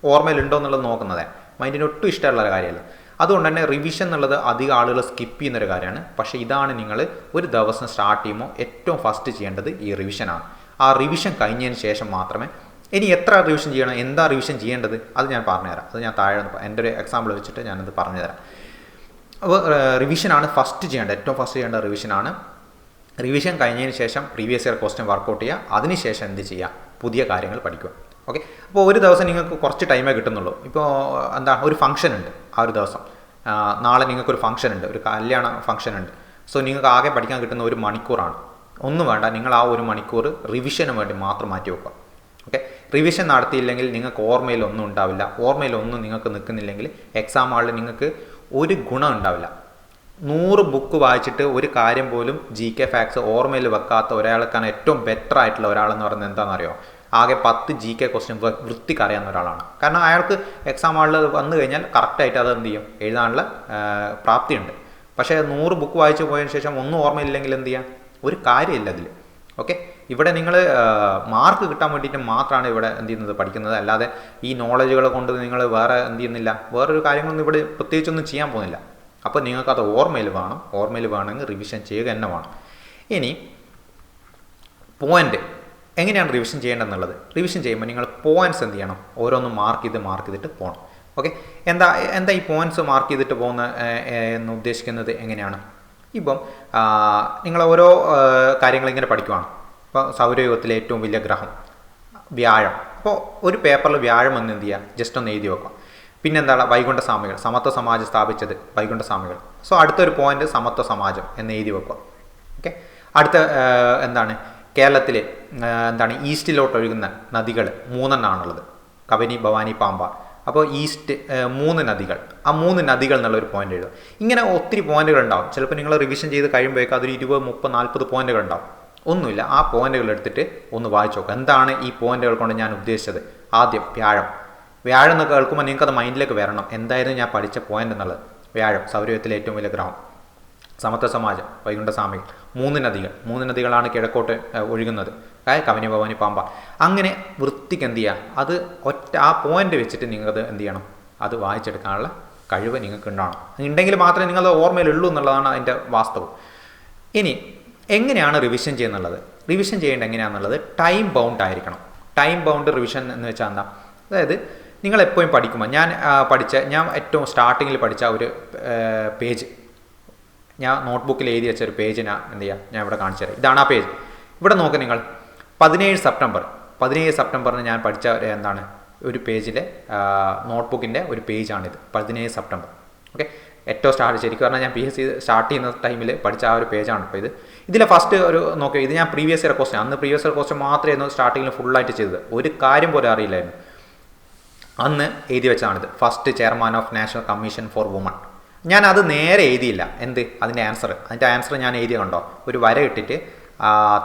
ഓർമ്മയിലുണ്ടോ എന്നുള്ളത് നോക്കുന്നതേ. മൈൻഡിന് ഒട്ടും ഇഷ്ടമുള്ള കാര്യമല്ല. അതുകൊണ്ട് തന്നെ റിവിഷൻ എന്നുള്ളത് അധികം ആളുകൾ സ്കിപ്പ് ചെയ്യുന്നൊരു കാര്യമാണ്. പക്ഷേ ഇതാണ് നിങ്ങൾ ഒരു ദിവസം സ്റ്റാർട്ട് ചെയ്യുമ്പോൾ ഏറ്റവും ഫസ്റ്റ് ചെയ്യേണ്ടത് ഈ റിവിഷനാണ് ആ റിവിഷൻ കഴിഞ്ഞതിന് ശേഷം മാത്രമേ ഇനി എത്ര റിവിഷൻ ചെയ്യണം എന്താ റിവിഷൻ ചെയ്യേണ്ടത് അത് ഞാൻ പറഞ്ഞുതരാം. അത് ഞാൻ താഴെ എന്റെ ഒരു എക്സാമ്പിൾ വെച്ചിട്ട് ഞാനത് പറഞ്ഞുതരാം. അപ്പോൾ റിവിഷനാണ് ഫസ്റ്റ് ചെയ്യേണ്ടത്. ഏറ്റവും ഫസ്റ്റ് ചെയ്യേണ്ട റിവിഷനാണ് റിവിഷൻ കഴിഞ്ഞതിന് ശേഷം പ്രീവിയസ് ഇയർ ക്വസ്റ്റ്യൻ വർക്കൗട്ട് ചെയ്യുക. അതിനുശേഷം എന്ത് ചെയ്യുക? പുതിയ കാര്യങ്ങൾ പഠിക്കുക. ഓക്കെ? അപ്പോൾ ഒരു ദിവസം നിങ്ങൾക്ക് കുറച്ച് ടൈമേ കിട്ടുന്നുള്ളൂ. ഇപ്പോൾ എന്താ ഒരു ഫംഗ്ഷൻ ഉണ്ട് ആ ഒരു ദിവസം. നാളെ നിങ്ങൾക്കൊരു ഫംഗ്ഷൻ ഉണ്ട് ഒരു കല്യാണ ഫംഗ്ഷൻ ഉണ്ട് സോ നിങ്ങൾക്ക് ആകെ പഠിക്കാൻ കിട്ടുന്ന ഒരു മണിക്കൂറാണ്. ഒന്നും വേണ്ട നിങ്ങൾ ആ ഒരു മണിക്കൂർ റിവിഷന് വേണ്ടി മാത്രം മാറ്റി വെക്കുക. ഓക്കെ റിവിഷൻ നടത്തിയില്ലെങ്കിൽ നിങ്ങൾക്ക് ഓർമ്മയിൽ ഒന്നും ഉണ്ടാവില്ല. ഓർമ്മയിൽ ഒന്നും നിങ്ങൾക്ക് നിൽക്കുന്നില്ലെങ്കിൽ എക്സാം ഹാളിൽ നിങ്ങൾക്ക് ഒരു ഗുണം ഉണ്ടാവില്ല. നൂറ് ബുക്ക് വായിച്ചിട്ട് ഒരു കാര്യം പോലും ജി കെ ഫാക്സ് ഓർമ്മയിൽ വെക്കാത്ത ഒരാൾക്കാണ് ഏറ്റവും ബെറ്റർ ആയിട്ടുള്ള ഒരാളെന്ന് പറയുന്നത് എന്താണെന്നറിയോ? ആകെ പത്ത് ജി കെ ക്വസ്റ്റ്യൻ വൃത്തിക്ക് അറിയാവുന്ന ഒരാളാണ്. കാരണം അയാൾക്ക് എക്സാം ഹാളിൽ വന്നു കഴിഞ്ഞാൽ കറക്റ്റായിട്ട് അത് എന്ത് ചെയ്യും? എഴുതാനുള്ള പ്രാപ്തിയുണ്ട്. പക്ഷേ നൂറ് ബുക്ക് വായിച്ചു പോയതിന് ശേഷം ഒന്നും ഓർമ്മയില്ലെങ്കിൽ എന്ത് ചെയ്യാം? ഒരു കാര്യമില്ല അതിൽ ഓക്കെ ഇവിടെ നിങ്ങൾ മാർക്ക് കിട്ടാൻ വേണ്ടിയിട്ട് മാത്രമാണ് ഇവിടെ എന്ത് ചെയ്യുന്നത് പഠിക്കുന്നത്. അല്ലാതെ ഈ നോളജുകൾ കൊണ്ട് നിങ്ങൾ വേറെ എന്ത് ചെയ്യുന്നില്ല. വേറൊരു കാര്യങ്ങളൊന്നും ഇവിടെ പ്രത്യേകിച്ചൊന്നും ചെയ്യാൻ പോകുന്നില്ല. അപ്പോൾ നിങ്ങൾക്കത് ഓർമ്മയിൽ വേണം. ഓർമ്മയിൽ വേണമെങ്കിൽ റിവിഷൻ ചെയ്യുക തന്നെ വേണം. ഇനി പോയിന്റ് എങ്ങനെയാണ് റിവിഷൻ ചെയ്യേണ്ടതെന്നുള്ളത്? റിവിഷൻ ചെയ്യുമ്പോൾ നിങ്ങൾ പോയിന്റ്സ് എന്ത് ചെയ്യണം? ഓരോന്നും മാർക്ക് ചെയ്ത് മാർക്ക് ചെയ്തിട്ട് പോകണം. ഓക്കെ എന്താ എന്താ ഈ പോയിന്റ്സ് മാർക്ക് ചെയ്തിട്ട് പോകുന്ന എന്ന് ഉദ്ദേശിക്കുന്നത് എങ്ങനെയാണ്? ഇപ്പം നിങ്ങൾ ഓരോ കാര്യങ്ങൾ ഇങ്ങനെ പഠിക്കുവാണ്. ഇപ്പോൾ സൗരയുഗത്തിലെ ഏറ്റവും വലിയ ഗ്രഹം വ്യാഴം. അപ്പോൾ ഒരു പേപ്പറിൽ വ്യാഴം എന്ന് എന്ത് ചെയ്യുക? ജസ്റ്റ് ഒന്ന് എഴുതി വെക്കുക. പിന്നെ എന്താണ്? വൈകുണ്ഠ സ്വാമികൾ സമത്വ സമാജം സ്ഥാപിച്ചത് വൈകുണ്ഠ സ്വാമികൾ. സോ അടുത്തൊരു പോയിന്റ് സമത്വ സമാജം എന്ന് എഴുതി വെക്കുക. ഓക്കെ അടുത്ത എന്താണ്? കേരളത്തിലെ എന്താണ് ഈസ്റ്റിലോട്ട് ഒഴുകുന്ന നദികൾ മൂന്നെണ്ണാണുള്ളത്. കവനി ഭവാനി പാമ്പ. അപ്പോൾ ഈസ്റ്റ് മൂന്ന് നദികൾ. ആ മൂന്ന് നദികൾ എന്നുള്ള ഒരു പോയിന്റ് എഴുതും ഇങ്ങനെ ഒത്തിരി പോയിന്റുകൾ ഉണ്ടാവും. ചിലപ്പോൾ നിങ്ങൾ റിവിഷൻ ചെയ്ത് കഴിയുമ്പോഴേക്കും അതൊരു ഇരുപത് മുപ്പത് നാൽപ്പത് പോയിന്റുകൾ ഉണ്ടാവും. ഒന്നുമില്ല. ആ പോയിന്റുകൾ എടുത്തിട്ട് ഒന്ന് വായിച്ചു നോക്കുക എന്താണ് ഈ പോയിന്റുകൾ കൊണ്ട് ഞാൻ ഉദ്ദേശിച്ചത്? ആദ്യം വ്യാഴം. വ്യാഴം എന്ന് കേൾക്കുമ്പോൾ നിങ്ങൾക്കത് മൈൻഡിലേക്ക് വരണം. എന്തായിരുന്നു ഞാൻ പഠിച്ച പോയിന്റ് എന്നുള്ളത്? വ്യാഴം സൗരയൂഹത്തിലെ ഏറ്റവും വലിയ ഗ്രഹം. സമത്വ സമാജം വൈകുണ്ഠ സ്വാമികൾ മൂന്ന് നദികൾ. മൂന്ന് നദികളാണ് കിഴക്കോട്ട് ഒഴുകുന്നത്. കവനി ഭവാനി പാമ്പ. അങ്ങനെ വൃത്തിക്ക് എന്ത് ചെയ്യുക അത് ഒറ്റ ആ പോയിന്റ് വെച്ചിട്ട് നിങ്ങൾക്കത് എന്ത് ചെയ്യണം? അത് വായിച്ചെടുക്കാനുള്ള കഴിവ് നിങ്ങൾക്ക് ഉണ്ടാവണം. ഉണ്ടെങ്കിൽ മാത്രമേ നിങ്ങളത് ഓർമ്മയിലുള്ളൂ എന്നുള്ളതാണ് അതിന്റെ വാസ്തവം. ഇനി എങ്ങനെയാണ് റിവിഷൻ ചെയ്യുന്നുള്ളത്? റിവിഷൻ ചെയ്യേണ്ടത് എങ്ങനെയാണെന്നുള്ളത് ടൈം ബൗണ്ട് ആയിരിക്കണം. ടൈം ബൗണ്ട് റിവിഷൻ എന്ന് വെച്ചാൽ എന്താ? അതായത് നിങ്ങൾ എപ്പോഴും പഠിക്കുമ്പോൾ ഞാൻ പഠിച്ച ഞാൻ ഏറ്റവും സ്റ്റാർട്ടിങ്ങിൽ പഠിച്ച ഒരു പേജ് ഞാൻ നോട്ട്ബുക്കിൽ എഴുതി വെച്ച ഒരു പേജ് എന്ത് ചെയ്യാം? ഞാൻ ഇവിടെ കാണിച്ചു തരാം ഇതാണ് ആ പേജ് ഇവിടെ നോക്ക് നിങ്ങൾ. പതിനേഴ് സെപ്റ്റംബർ പതിനേഴ് സെപ്റ്റംബറിന് ഞാൻ പഠിച്ച എന്താണ്? ഒരു പേജിലെ നോട്ട്ബുക്കിന്റെ ഒരു പേജാണിത് പതിനേഴ് സെപ്റ്റംബർ ഓക്കെ ഏറ്റവും സ്റ്റാർട്ട് ശരിക്കും പറഞ്ഞാൽ ഞാൻ പി എസ് സി സ്റ്റാർട്ട് ചെയ്യുന്ന ടൈമിൽ പഠിച്ച ആ ഒരു പേജാണ് ഇപ്പോൾ ഇത്. ഇതിലെ ഫസ്റ്റ് ഒരു നോക്കി ഇത് ഞാൻ പ്രീവിയസ് ഇയർ ക്വസ്റ്റൻ അന്ന് പ്രീവിയസ് ഇയർ ക്വസ്റ്റൻ മാത്രമായിരുന്നു സ്റ്റാർട്ടിങ്ങിൽ ഫുള്ളായിട്ട് ചെയ്തത്. ഒരു കാര്യം പോലും അറിയില്ലായിരുന്നു. അന്ന് എഴുതി വെച്ചതാണിത്. First chairman of national commission for woman ഞാൻ അത് നേരെ എഴുതിയില്ല. എന്ത്? അതിന്റെ ആൻസർ അതിന്റെ ആൻസർ ഞാൻ എഴുതിയ കണ്ടോ? ഒരു വര ഇട്ടിട്ട്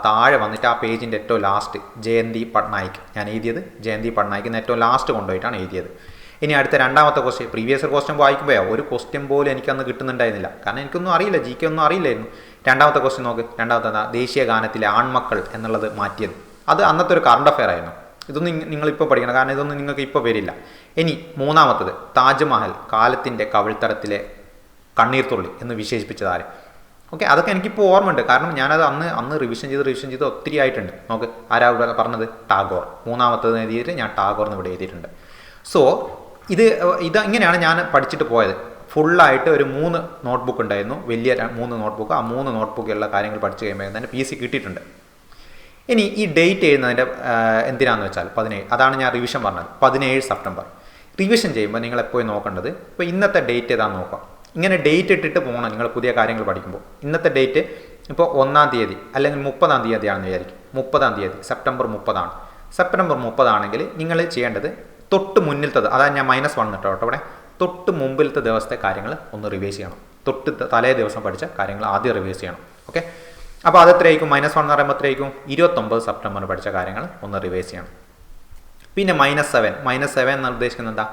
താഴെ വന്നിട്ട് ആ പേജിന്റെ ഏറ്റവും ലാസ്റ്റ് ജയന്തി പട്നായിക്. ഞാൻ എഴുതിയത് ജയന്തി പട്നായിക്കുന്ന ഏറ്റവും ലാസ്റ്റ് കൊണ്ടുപോയിട്ടാണ് എഴുതിയത്. ഇനി അടുത്ത രണ്ടാമത്തെ ക്വസ്റ്റ്യൻ പ്രീവിയസ് ക്വസ്റ്റ്യൻ വായിക്കുമ്പോഴോ ഒരു ക്വസ്റ്റ്യൻ പോലും എനിക്കന്ന് കിട്ടുന്നുണ്ടായിരുന്നില്ല. കാരണം എനിക്കൊന്നും അറിയില്ല ജി ഒന്നും അറിയില്ലായിരുന്നു. രണ്ടാമത്തെ ക്വസ്റ്റ്യൻ നോക്ക്. രണ്ടാമത്തെ ദേശീയ ഗാനത്തിലെ ആൺമക്കൾ എന്നുള്ളത് മാറ്റിയത്. അത് അന്നത്തെ ഒരു കറണ്ട് അഫെയർ ആയിരുന്നു. ഇതൊന്നും നിങ്ങളിപ്പോൾ പഠിക്കണം. കാരണം ഇതൊന്നും നിങ്ങൾക്ക് ഇപ്പോൾ വരില്ല ഇനി മൂന്നാമത്തത് താജ്മഹൽ കാലത്തിന്റെ കവിൾത്തരത്തിലെ കണ്ണീർത്തുള്ളി എന്ന് വിശേഷിപ്പിച്ചത് ആര്? ഓക്കെ അതൊക്കെ എനിക്കിപ്പോൾ ഓർമ്മയുണ്ട്. കാരണം ഞാനത് അന്ന് അന്ന് റിവിഷൻ ചെയ്ത് റിവിഷൻ ചെയ്ത് ഒത്തിരി ആയിട്ടുണ്ട്. നോക്ക് ആരാ ഇവിടെ പറഞ്ഞത്? ടാഗോർ. മൂന്നാമത്തത് എഴുതിയിട്ട് ഞാൻ ടാഗോർ എന്ന് ഇവിടെ എഴുതിയിട്ടുണ്ട്. സോ ഇത് ഇത് ഇങ്ങനെയാണ് ഞാൻ പഠിച്ചിട്ട് പോയത്. ഫുള്ളായിട്ട് ഒരു മൂന്ന് നോട്ട്ബുക്ക് ഉണ്ടായിരുന്നു. വലിയ മൂന്ന് നോട്ട്ബുക്ക് ആ മൂന്ന് നോട്ട്ബുക്കുള്ള കാര്യങ്ങൾ പഠിച്ചു കഴിയുമ്പോൾ തന്നെ പി സി കിട്ടിയിട്ടുണ്ട്. ഇനി ഈ ഡേറ്റ് എഴുതുന്നതിന്റെ എന്തിനാന്ന് വെച്ചാൽ പതിനേഴ് അതാണ് ഞാൻ റിവിഷൻ പറഞ്ഞത്. പതിനേഴ് സെപ്റ്റംബർ റിവിഷൻ ചെയ്യുമ്പോൾ നിങ്ങൾ എപ്പോഴും നോക്കേണ്ടത്? ഇപ്പോൾ ഇന്നത്തെ ഡേറ്റ് ഏതാണെന്ന് നോക്കാം. ഇങ്ങനെ ഡേറ്റ് ഇട്ടിട്ട് പോകണം നിങ്ങൾ പുതിയ കാര്യങ്ങൾ പഠിക്കുമ്പോൾ. ഇന്നത്തെ ഡേറ്റ് ഇപ്പോൾ ഒന്നാം തീയതി അല്ലെങ്കിൽ മുപ്പതാം തീയതിയാണെന്ന് വിചാരിക്കും. മുപ്പതാം തീയതി സെപ്റ്റംബർ മുപ്പതാണ്. സെപ്റ്റംബർ മുപ്പതാണെങ്കിൽ നിങ്ങൾ ചെയ്യേണ്ടത് തൊട്ട് മുന്നിലത്തത് അതാണ് ഞാൻ മൈനസ് വൺ കേട്ടോ ഇവിടെ തൊട്ട് മുമ്പിലത്തെ ദിവസത്തെ കാര്യങ്ങൾ ഒന്ന് റിവൈസ് ചെയ്യണം. തൊട്ട് തലേ ദിവസം പഠിച്ച കാര്യങ്ങൾ ആദ്യം റിവൈസ് ചെയ്യണം. ഓക്കെ അപ്പോൾ അത് എത്രയായിരിക്കും? മൈനസ് വൺ എന്ന് പറയുമ്പോൾ എത്രയായിരിക്കും? ഇരുപത്തൊമ്പത് സെപ്റ്റംബറിന് പഠിച്ച കാര്യങ്ങൾ ഒന്ന് റിവൈസ് ചെയ്യണം. പിന്നെ മൈനസ് സെവൻ മൈനസ് സെവൻ എന്ന് ഉദ്ദേശിക്കുന്നത് എന്താ?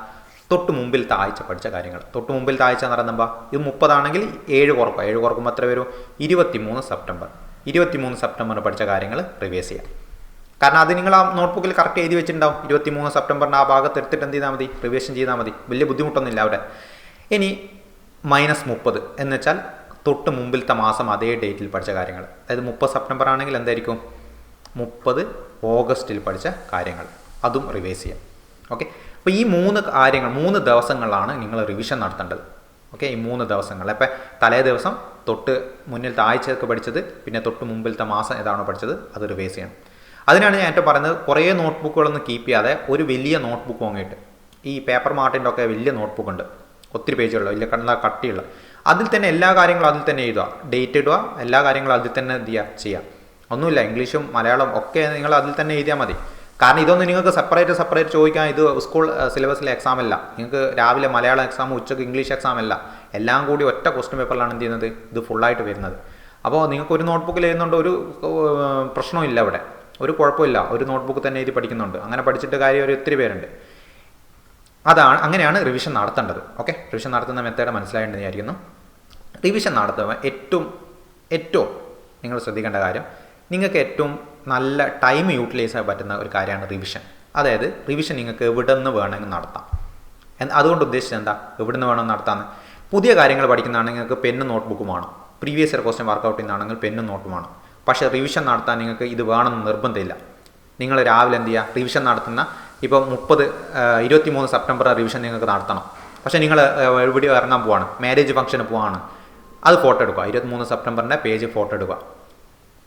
തൊട്ട് മുമ്പിൽ താഴ്ച പഠിച്ച കാര്യങ്ങൾ. തൊട്ട് മുമ്പിൽ താഴ്ച എന്ന് പറയുമ്പോൾ ഇത് മുപ്പതാണെങ്കിൽ ഏഴ് കുറക്കുക ഏഴ് കുറക്കുമ്പോൾ എത്ര വരും? ഇരുപത്തി മൂന്ന് സെപ്റ്റംബർ. ഇരുപത്തി മൂന്ന് സെപ്റ്റംബറിന് പഠിച്ച കാര്യങ്ങൾ റിവേഴ്സ് ചെയ്യാം. കാരണം അത് നിങ്ങൾ ആ നോട്ട്ബുക്കിൽ കറക്റ്റ് എഴുതി വെച്ചിട്ടുണ്ടാവും. ഇരുപത്തി മൂന്ന് സെപ്റ്റംബറിന്റെ ആ ഭാഗത്ത് എടുത്തിട്ട് എന്ത് ചെയ്താൽ മതി? റിവേഷൻ ചെയ്താൽ മതി. വലിയ ബുദ്ധിമുട്ടൊന്നുമില്ല അവിടെ. ഇനി മൈനസ് മുപ്പത് എന്ന് വെച്ചാൽ തൊട്ട് മുമ്പിലത്തെ മാസം അതേ ഡേറ്റിൽ പഠിച്ച കാര്യങ്ങൾ. അതായത് മുപ്പത് സെപ്റ്റംബർ ആണെങ്കിൽ എന്തായിരിക്കും? മുപ്പത് ഓഗസ്റ്റിൽ പഠിച്ച കാര്യങ്ങൾ. അതും റിവേഴ്സ് ചെയ്യാം. ഓക്കെ അപ്പോൾ ഈ മൂന്ന് കാര്യങ്ങൾ മൂന്ന് ദിവസങ്ങളാണ് നിങ്ങൾ റിവിഷൻ നടത്തേണ്ടത്. ഓക്കെ ഈ മൂന്ന് ദിവസങ്ങൾ. അപ്പോൾ തലേ ദിവസം തൊട്ട് മുന്നിലത്തെ ആഴ്ചയൊക്കെ പഠിച്ചത് പിന്നെ തൊട്ട് മുമ്പിലത്തെ മാസം ഏതാണോ പഠിച്ചത് അത് റിവൈസ് ചെയ്യണം. അതിനാണ് ഞാൻ ഏറ്റവും പറയുന്നത് കുറേ നോട്ട്ബുക്കുകളൊന്നും കീപ്പ് ചെയ്യാതെ ഒരു വലിയ നോട്ട്ബുക്ക് വാങ്ങിയിട്ട്. ഈ പേപ്പർ മാർട്ടിന്റെ ഒക്കെ വലിയ നോട്ട്ബുക്ക് ഉണ്ട്. ഒത്തിരി പേജുള്ള വലിയ കണ്ട കട്ടിയുള്ള. അതിൽ തന്നെ എല്ലാ കാര്യങ്ങളും അതിൽ തന്നെ എഴുതുക. ഡേറ്റ് ഇടുക എല്ലാ കാര്യങ്ങളും അതിൽ തന്നെ ചെയ്യുക. ഒന്നുമില്ല ഇംഗ്ലീഷും മലയാളം ഒക്കെ നിങ്ങൾ അതിൽ തന്നെ എഴുതിയാൽ മതി. കാരണം ഇതൊന്നും നിങ്ങൾക്ക് സെപ്പറേറ്റ് സെപ്പറേറ്റ് ചോദിക്കാൻ ഇത് സ്കൂൾ സിലബസിലെ എക്സാം അല്ല. നിങ്ങൾക്ക് രാവിലെ മലയാളം എക്സാം ഉച്ചയ്ക്ക് ഇംഗ്ലീഷ് എക്സാം അല്ല. എല്ലാം കൂടി ഒറ്റ ക്വസ്റ്റ്യൻ പേപ്പറിലാണ് എന്ത് ചെയ്യുന്നത്? ഇത് ഫുള്ളായിട്ട് വരുന്നത്. അപ്പോൾ നിങ്ങൾക്ക് ഒരു നോട്ട്ബുക്കിൽ എഴുതുന്നുണ്ട് ഒരു പ്രശ്നവും ഇല്ല അവിടെ. ഒരു കുഴപ്പമില്ല. ഒരു നോട്ട്ബുക്ക് തന്നെ എഴുതി പഠിക്കുന്നുണ്ട്. അങ്ങനെ പഠിച്ചിട്ട് കാര്യം ഒരു ഒത്തിരി പേരുണ്ട്. അതാണ് അങ്ങനെയാണ് റിവിഷൻ നടത്തേണ്ടത്. ഓക്കെ റിവിഷൻ നടത്തുന്ന മെത്തേഡ് മനസ്സിലായിട്ട് വിചാരിക്കുന്നു. റിവിഷൻ നടത്തുമ്പോൾ ഏറ്റവും ഏറ്റവും നിങ്ങൾ ശ്രദ്ധിക്കേണ്ട കാര്യം നിങ്ങൾക്ക് ഏറ്റവും നല്ല ടൈം യൂട്ടിലൈസ് ചെയ്യാൻ പറ്റുന്ന ഒരു കാര്യമാണ് റിവിഷൻ അതായത് റിവിഷൻ നിങ്ങൾക്ക് എവിടെ നിന്ന് വേണമെങ്കിൽ നടത്താം അതുകൊണ്ട് ഉദ്ദേശിച്ചത് എന്താ? എവിടെ നിന്ന് വേണം നടത്താമെന്ന് പുതിയ കാര്യങ്ങൾ പഠിക്കുന്നതാണെങ്കിൽ നിങ്ങൾക്ക് പെന്നും നോട്ട്ബുക്കും വേണം. പ്രീവിയസ് ഇയർ ക്വസ്റ്റ്യൻ വർക്കൗട്ട് ചെയ്യുന്നതാണെങ്കിൽ പെന്നും നോട്ടും വേണം. പക്ഷേ റിവിഷൻ നടത്താൻ നിങ്ങൾക്ക് ഇത് വേണമെന്ന് നിർബന്ധമില്ല. നിങ്ങൾ രാവിലെ എന്ത് ചെയ്യുക? റിവിഷൻ നടത്തുന്ന ഇപ്പോൾ മുപ്പത് ഇരുപത്തി മൂന്ന് സെപ്റ്റംബർ റിവിഷൻ നിങ്ങൾക്ക് നടത്തണം. പക്ഷേ നിങ്ങൾ എവിടെയോ ഇറങ്ങാൻ പോവാണ്. മാരേജ് ഫംഗ്ഷന് പോവാണ്. അത് ഫോട്ടോ എടുക്കുക. ഇരുപത്തി മൂന്ന് സെപ്റ്റംബറിന്റെ പേജ് ഫോട്ടോ എടുക്കുക.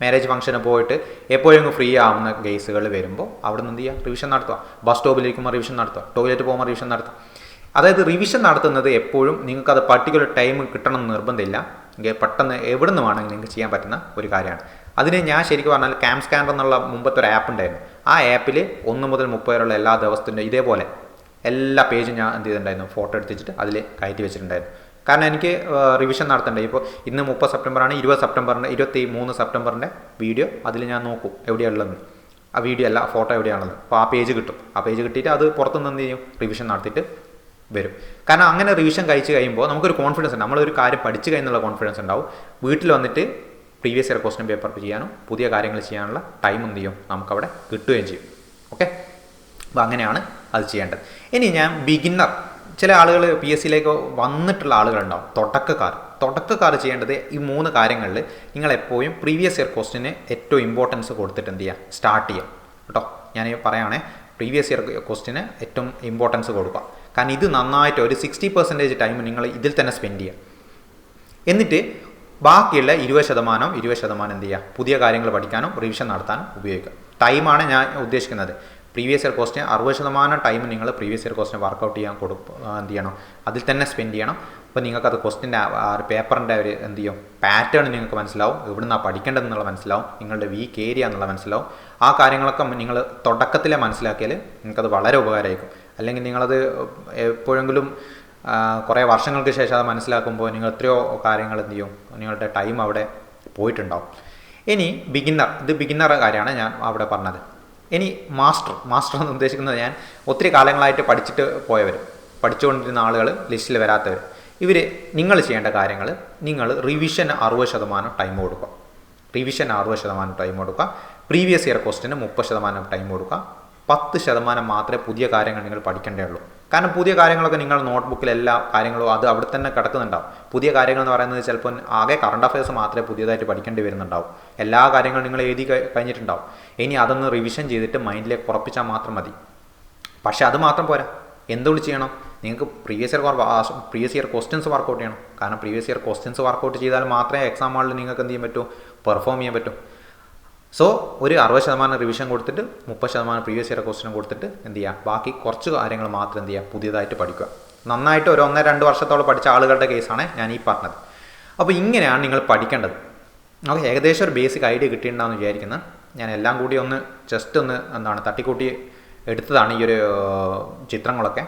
മാരേജ് ഫംഗ്ഷന് പോയിട്ട് എപ്പോഴെങ്കിലും ഫ്രീ ആവുന്ന കേസുകൾ വരുമ്പോൾ അവിടെ നിന്ന് എന്ത് ചെയ്യുക റിവിഷൻ നടത്തുക. ബസ് സ്റ്റോപ്പിലിരിക്കുമ്പോൾ റിവിഷൻ നടത്തുക. ടോയ്ലറ്റ് പോകുമ്പോൾ റിവിഷൻ നടത്തുക. അതായത് റിവിഷൻ നടത്തുന്നത് എപ്പോഴും നിങ്ങൾക്ക് അത് പർട്ടിക്കുലർ ടൈം കിട്ടണം എന്ന് നിർബന്ധമില്ല. പെട്ടെന്ന് എവിടെ നിന്ന് വേണമെങ്കിൽ നിങ്ങൾക്ക് ചെയ്യാൻ പറ്റുന്ന ഒരു കാര്യമാണ്. അതിന് ഞാൻ ശരിക്കും പറഞ്ഞാൽ ക്യാം സ്കാനർ എന്നുള്ള മുമ്പത്തെ ഒരു ആപ്പ് ഉണ്ടായിരുന്നു. ആ ആപ്പിൽ ഒന്ന് മുതൽ മുപ്പത് വരെയുള്ള എല്ലാ ദിവസത്തിന്റെ ഇതേപോലെ എല്ലാ പേജും ഞാൻ എന്ത് ചെയ്തിട്ടുണ്ടായിരുന്നു? ഫോട്ടോ എടുത്തിട്ട് അതിൽ കയറ്റി വെച്ചിട്ടുണ്ടായിരുന്നു. കാരണം എനിക്ക് റിവിഷൻ നടത്തണ്ടേ? ഇപ്പോൾ ഇന്ന് മുപ്പത് സെപ്റ്റംബറാണ് ഇരുപത് സെപ്റ്റംബറിന്റെ ഇരുപത്തി മൂന്ന് സെപ്റ്റംബറിന്റെ വീഡിയോ അതിൽ ഞാൻ നോക്കും എവിടെയുള്ളതെന്ന് ആ വീഡിയോ അല്ല ഫോട്ടോ എവിടെയാണെന്ന് അപ്പോൾ ആ പേജ് കിട്ടും. ആ പേജ് കിട്ടിയിട്ട് അത് പുറത്തുനിന്ന് എന്ത് ചെയ്യും? റിവിഷൻ നടത്തിയിട്ട് വരും. കാരണം അങ്ങനെ റിവിഷൻ കഴിച്ച് കഴിയുമ്പോൾ നമുക്കൊരു കോൺഫിഡൻസ് ഉണ്ട്. നമ്മളൊരു കാര്യം പഠിച്ചു കഴിഞ്ഞുള്ള കോൺഫിഡൻസ് ഉണ്ടാവും. വീട്ടിൽ വന്നിട്ട് പ്രീവിയസ് ഇയർ ക്വസ്റ്റ്യൻ പേപ്പർ ചെയ്യാനും പുതിയ കാര്യങ്ങൾ ചെയ്യാനുള്ള ടൈം എന്ത് ചെയ്യും? നമുക്കവിടെ കിട്ടുകയും ചെയ്യും. ഓക്കെ അപ്പോൾ അങ്ങനെയാണ് അത് ചെയ്യേണ്ടത്. ഇനി ഞാൻ ബിഗിന്നർ ചില ആളുകൾ പി എസ് സിയിലേക്ക് വന്നിട്ടുള്ള ആളുകളുണ്ടാവും. തുടക്കക്കാർ. തുടക്കക്കാർ ചെയ്യേണ്ടത് ഈ മൂന്ന് കാര്യങ്ങളിൽ നിങ്ങൾ എപ്പോഴും പ്രീവിയസ് ഇയർ ക്വസ്റ്റിന് ഏറ്റവും ഇമ്പോർട്ടൻസ് കൊടുത്തിട്ട് എന്ത് ചെയ്യുക? സ്റ്റാർട്ട് ചെയ്യുക. കേട്ടോ? ഞാൻ പറയുകയാണേ പ്രീവിയസ് ഇയർ ക്വസ്റ്റിന് ഏറ്റവും ഇമ്പോർട്ടൻസ് കൊടുക്കുക. കാരണം ഇത് നന്നായിട്ട് ഒരു സിക്സ്റ്റി പെർസെന്റേജ് ടൈം നിങ്ങൾ ഇതിൽ തന്നെ സ്പെൻഡ് ചെയ്യുക. എന്നിട്ട് ബാക്കിയുള്ള ഇരുപത് ശതമാനം ഇരുപത് ശതമാനം എന്ത് ചെയ്യുക? പുതിയ കാര്യങ്ങൾ പഠിക്കാനും റിവിഷൻ നടത്താനും ഉപയോഗിക്കുക. ടൈമാണ് ഞാൻ ഉദ്ദേശിക്കുന്നത്. പ്രീവിയസ് ഇയർ കോസ്റ്റിന് അറുപത് ശതമാനം ടൈം നിങ്ങൾ പ്രീവിയസ് ഇയർ കോസ്റ്റിന് വർക്കൗട്ട് ചെയ്യാൻ കൊടു എന്ത് ചെയ്യണം? അതിൽ തന്നെ സ്പെൻഡ് ചെയ്യണം. അപ്പോൾ നിങ്ങൾക്ക് അത് നിങ്ങൾക്കത് ക്വസ്റ്റിന്റെ പേപ്പറിന്റെ ഒരു എന്ത് ചെയ്യും? പാറ്റേൺ നിങ്ങൾക്ക് മനസ്സിലാവും. എവിടുന്നാണ് പഠിക്കേണ്ടതെന്നുള്ള മനസ്സിലാവും. നിങ്ങളുടെ വീക്ക് ഏരിയ എന്നുള്ള മനസ്സിലാവും. ആ കാര്യങ്ങളൊക്കെ നിങ്ങൾ തുടക്കത്തിലെ മനസ്സിലാക്കിയാൽ നിങ്ങൾക്കത് വളരെ ഉപകാരമായിരിക്കും. അല്ലെങ്കിൽ നിങ്ങളത് എപ്പോഴെങ്കിലും ആ, കുറേ വർഷങ്ങൾക്ക് ശേഷം അത് മനസ്സിലാക്കുമ്പോൾ നിങ്ങൾ എത്രയോ കാര്യങ്ങൾ എന്ത് ചെയ്യും? നിങ്ങളുടെ ടൈം അവിടെ പോയിട്ടുണ്ടാവും. ഇനി ബിഗിന്നർ ഇത് ബിഗിന്നർ കാര്യമാണ് ഞാൻ അവിടെ പറഞ്ഞത്. ഇനി മാസ്റ്റർ മാസ്റ്റർ എന്ന് ഉദ്ദേശിക്കുന്നത് ഞാൻ ഒത്തിരി കാലങ്ങളായിട്ട് പഠിച്ചിട്ട് പോയവർ പഠിച്ചുകൊണ്ടിരുന്ന ആളുകൾ ലിസ്റ്റിൽ വരാത്തവർ ഇവർ നിങ്ങൾ ചെയ്യേണ്ട കാര്യങ്ങൾ നിങ്ങൾ റിവിഷൻ അറുപത് ശതമാനം ടൈം കൊടുക്കുക. റിവിഷൻ അറുപത് ശതമാനം ടൈം കൊടുക്കുക. പ്രീവിയസ് ഇയർ ക്വസ്റ്റിന് മുപ്പത് ശതമാനം ടൈം കൊടുക്കുക. പത്ത് ശതമാനം മാത്രമേ പുതിയ കാര്യങ്ങൾ നിങ്ങൾ പഠിക്കേണ്ടേ ഉള്ളൂ കാരണം പുതിയ കാര്യങ്ങളൊക്കെ നിങ്ങൾ നോട്ട്ബുക്കിൽ എല്ലാ കാര്യങ്ങളും അത് അവിടെ തന്നെ കിടക്കുന്നുണ്ടാവും. പുതിയ കാര്യങ്ങൾ എന്ന് പറയുന്നത് ചിലപ്പോൾ ആകെ കറണ്ട് അഫയേഴ്സ് മാത്രമേ പുതിയതായിട്ട് പഠിക്കേണ്ടി വരുന്നുണ്ടാവും. എല്ലാ കാര്യങ്ങളും നിങ്ങൾ എഴുതി കഴി- കഴിഞ്ഞിട്ടുണ്ടാവും. ഇനി അതൊന്ന് റിവിഷൻ ചെയ്തിട്ട് മൈൻഡിലേക്ക് ഉറപ്പിച്ചാൽ മാത്രം മതി. പക്ഷേ അത് മാത്രം പോരാ. എന്തുകൊണ്ട് ചെയ്യണം? നിങ്ങൾക്ക് previous year previous year questions workout ചെയ്യണം. കാരണം പ്രീവിയസ് ഇയർ ക്വസ്റ്റ്യൻസ് വർക്കൗട്ട് ചെയ്താൽ മാത്രമേ എക്സാം ഹാളിൽ നിങ്ങൾക്ക് എന്ത് ചെയ്യാൻ പറ്റൂ? പെർഫോം ചെയ്യാൻ പറ്റൂ. സോ ഒരു അറുപത് ശതമാനം റിവിഷൻ കൊടുത്തിട്ട് മുപ്പത് ശതമാനം പ്രീവിയസ് ഇയർ ക്വസ്റ്റ്യൻ കൊടുത്തിട്ട് എന്ത് ചെയ്യുക ബാക്കി കുറച്ച് കാര്യങ്ങൾ മാത്രം എന്ത് ചെയ്യുക പുതിയതായിട്ട് പഠിക്കുക. നന്നായിട്ട് ഒരു ഒന്നര രണ്ട് വർഷത്തോളം പഠിച്ച ആളുകളുടെ കേസാണ് ഞാൻ ഈ പറഞ്ഞത്. അപ്പോൾ ഇങ്ങനെയാണ് നിങ്ങൾ പഠിക്കേണ്ടത്. നമുക്ക് ഏകദേശം ഒരു ബേസിക് ഐഡിയ കിട്ടിയിട്ടുണ്ടെന്ന് വിചാരിക്കുന്നത് ഞാൻ എല്ലാം കൂടി ഒന്ന് ജസ്റ്റ് ഒന്ന് എന്താണ് തട്ടിക്കൂട്ടി എടുത്തതാണ് ഈ ഒരു ചിത്രങ്ങളൊക്കെ.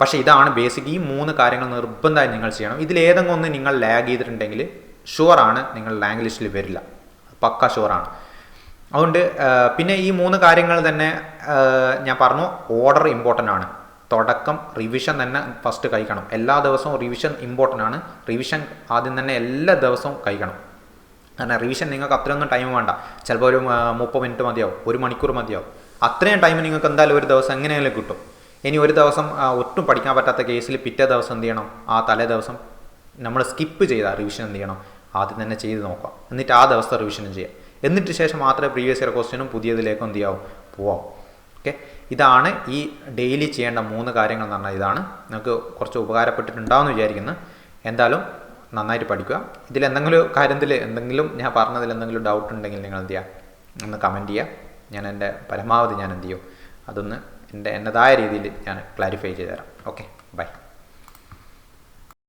പക്ഷേ ഇതാണ് ബേസിക് ഈ മൂന്ന് കാര്യങ്ങൾ നിർബന്ധമായി നിങ്ങൾ ചെയ്യണം. ഇതിലേതെങ്കിലും ഒന്ന് നിങ്ങൾ ലാഗ് ചെയ്തിട്ടുണ്ടെങ്കിൽ ഷുവറാണ് നിങ്ങൾ ലാംഗ്വേജിൽ വരില്ല. പക്ക ഷുവറാണ് അതുകൊണ്ട് പിന്നെ ഈ മൂന്ന് കാര്യങ്ങൾ തന്നെ ഞാൻ പറഞ്ഞു ഓർഡർ ഇമ്പോർട്ടന്റ് ആണ്. തുടക്കം റിവിഷൻ തന്നെ ഫസ്റ്റ് കഴിക്കണം. എല്ലാ ദിവസവും റിവിഷൻ ഇമ്പോർട്ടന്റ് ആണ്. റിവിഷൻ ആദ്യം തന്നെ എല്ലാ ദിവസവും കഴിക്കണം. കാരണം റിവിഷൻ നിങ്ങൾക്ക് അത്രയൊന്നും ടൈം വേണ്ട. ചിലപ്പോൾ ഒരു മുപ്പത് മിനിറ്റ് മതിയാവും ഒരു മണിക്കൂർ മതിയാവും. അത്രയും ടൈം നിങ്ങൾക്ക് എന്തായാലും ഒരു ദിവസം എങ്ങനെയെങ്കിലും കിട്ടും. ഇനി ഒരു ദിവസം ഒട്ടും പഠിക്കാൻ പറ്റാത്ത കേസിൽ പിറ്റേ ദിവസം എന്ത് ചെയ്യണം? ആ തലേ ദിവസം നമ്മൾ സ്കിപ്പ് ചെയ്ത റിവിഷൻ എന്ത് ചെയ്യണം? ആദ്യം തന്നെ ചെയ്ത് നോക്കുക. എന്നിട്ട് ആ ദിവസം റിവിഷനും ചെയ്യാം. എന്നിട്ട് ശേഷം മാത്രമേ പ്രീവിയസ് ഇയർ ക്വസ്റ്റ്യനും പുതിയതിലേക്കും എന്ത് ചെയ്യാവും? പോവാം ഓക്കെ ഇതാണ് ഈ ഡെയിലി ചെയ്യേണ്ട മൂന്ന് കാര്യങ്ങൾ എന്ന് പറഞ്ഞാൽ ഇതാണ്. നിങ്ങൾക്ക് കുറച്ച് ഉപകാരപ്പെട്ടിട്ടുണ്ടാവുമെന്ന് വിചാരിക്കുന്നു. എന്തായാലും നന്നായിട്ട് പഠിക്കുക. ഇതിൽ എന്തെങ്കിലും കാര്യത്തിൽ എന്തെങ്കിലും ഞാൻ പറഞ്ഞതിൽ എന്തെങ്കിലും ഡൗട്ട് ഉണ്ടെങ്കിൽ നിങ്ങൾ എന്ത് ചെയ്യുക ഒന്ന് കമന്റ് ചെയ്യുക. ഞാൻ എന്റെ പരമാവധി ഞാൻ എന്ത് ചെയ്യും? അതൊന്ന് എന്റെ എന്റെതായ രീതിയിൽ ഞാൻ ക്ലാരിഫൈ ചെയ്തു തരാം ഓക്കെ ബൈ